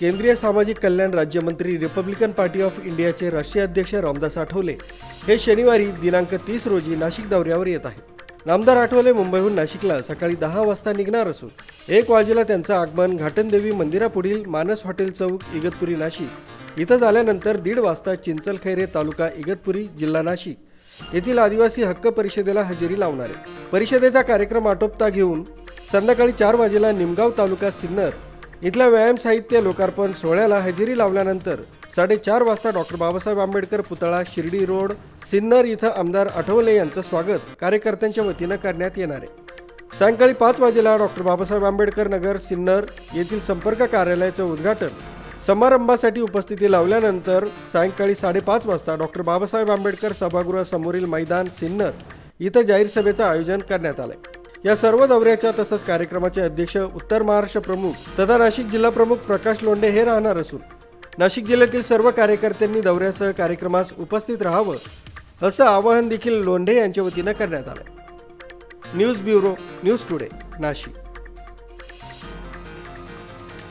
केंद्रीय सामाजिक कल्याण राज्यमंत्री रिपब्लिकन पार्टी ऑफ इंडियाचे राष्ट्रीय अध्यक्ष रामदास आठवले. हे शनिवारी दिनांक तीस रोजी नाशिक दौऱ्यावर येत आहेत. रामदार आठवले मुंबईहून नाशिकला सकाळी दहा वाजता निघणार असून एक वाजेला त्यांचं आगमन घाटनदेवी मंदिरापुढील मानस हॉटेल चौक इगतपुरी नाशिक. इथं झाल्यानंतर दीड वाजता चिंचलखैरे तालुका इगतपुरी जिल्हा नाशिक. येथील आदिवासी हक्क परिषदेला हजेरी लावणार. आहे परिषदेचा कार्यक्रम आटोपता घेऊन संध्याकाळी चार वाजेला निमगाव तालुका सिन्नर इथल्या व्यायाम साहित्य लोकार्पण सोहळ्याला हजेरी लावल्यानंतर साडेचार वाजता डॉक्टर बाबासाहेब आंबेडकर पुतळा शिर्डी रोड सिन्नर इथं आमदार आठवले यांचं स्वागत कार्यकर्त्यांच्या वतीनं करण्यात येणार आहे. सायंकाळी पाच वाजेला डॉक्टर बाबासाहेब आंबेडकर नगर सिन्नर येथील संपर्क कार्यालयाचं उद्घाटन. समारंभासाठी उपस्थिती लावल्यानंतर सायंकाळी साडेपाच वाजता डॉक्टर बाबासाहेब आंबेडकर सभागृहासमोरील मैदान सिन्नर इथं जाहीर सभेचं आयोजन करण्यात आलं आहे या सर्व दौऱ्याच्या तसंच कार्यक्रमाचे अध्यक्ष उत्तर महाराष्ट्र प्रमुख तथा नाशिक जिल्हा प्रमुख प्रकाश लोंढे हे राहणार असून नाशिक जिल्ह्यातील सर्व कार्यकर्त्यांनी दौऱ्यासह कार्यक्रमास उपस्थित राहावं असं आवाहन देखील लोंढे यांच्या वतीनं करण्यात आलं news bureau news today Nashik.